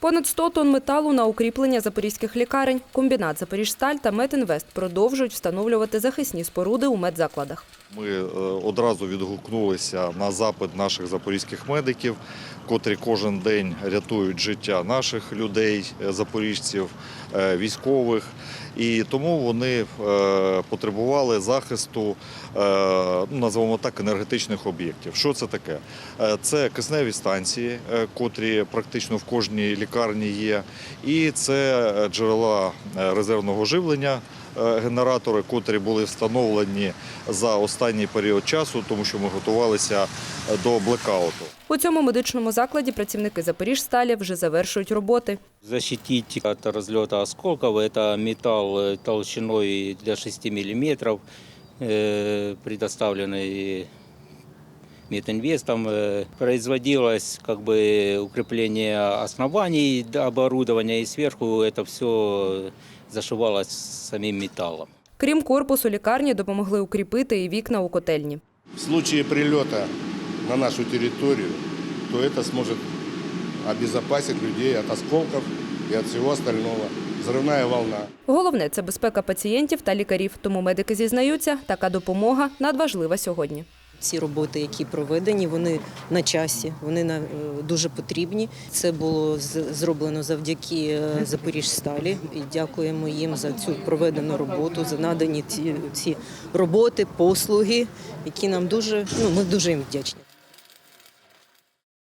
Понад 100 тонн металу на укріплення запорізьких лікарень. Комбінат «Запоріжсталь» та «Метінвест» продовжують встановлювати захисні споруди у медзакладах. Ми е, одразу відгукнулися на запит наших запорізьких медиків, котрі кожен день рятують життя наших людей, е, запоріжців, е, військових. І тому вони е, потребували захисту, ну, називаємо так, енергетичних об'єктів. Що це таке? Це кисневі станції, котрі практично в кожній лікарні є, і це джерела резервного живлення генератори, котрі були встановлені за останній період часу, тому що ми готувалися е, до блекауту. У цьому медичному закладі працівники «Запоріжсталі» вже завершують роботи. Защитить от разлета осколков это металл э, толщиной для 6 миллиметров, э, предоставленный Метинвестом. Э, Производилось как бы укрепление оснований до оборудования и сверху это все зашивалось самим металлом. Крім корпусу лікарні, допомогли укріпити і вікна у котельні. В случае прилета на нашу территорию, то это сможет обезопасить людей от осколков и от всего остального. Взрывная волна. Головне – це безпека пацієнтів та лікарів. Тому медики зізнаються, така допомога надважлива сьогодні. Ці роботи, які проведені, вони на часі, вони е, дуже потрібні. Це було зроблено завдяки е, Запоріжсталі. І дякуємо їм за цю проведену роботу, за надані ці, ці роботи, послуги, які нам дуже ну ми дуже їм вдячні.